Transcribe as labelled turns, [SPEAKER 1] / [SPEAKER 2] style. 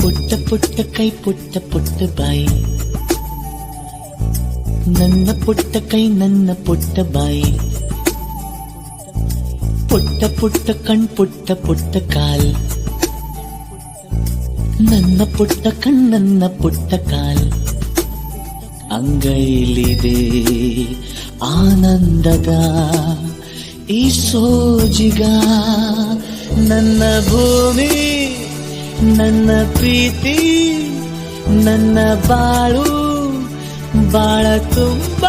[SPEAKER 1] ಪುಟ್ಟ ಪುಟ್ಟ ಕೈ ಪುಟ್ಟ ಪುಟ್ಟ ಬಾಯಿ ನನ್ನ ಪುಟ್ಟ ಕೈ ನನ್ನ ಪುಟ್ಟ ಬಾಯಿ ಪುಟ್ಟ ಪುಟ್ಟ ಕಣ್ ಪುಟ್ಟ ಪುಟ್ಟ ಕಾಲ್ ನನ್ನ ಪುಟ್ಟ ಕಣ್ ನನ್ನ ಪುಟ್ಟ ಕಾಲ್ ಅಂಗೈಲಿದೆ ಆನಂದದ ಈ ಸೋಜಿಗ ನನ್ನ ಭೂಮಿ ನನ್ನ ಪ್ರೀತಿ ನನ್ನ ಬಾಳು ಬಾಳ ತುಂಬ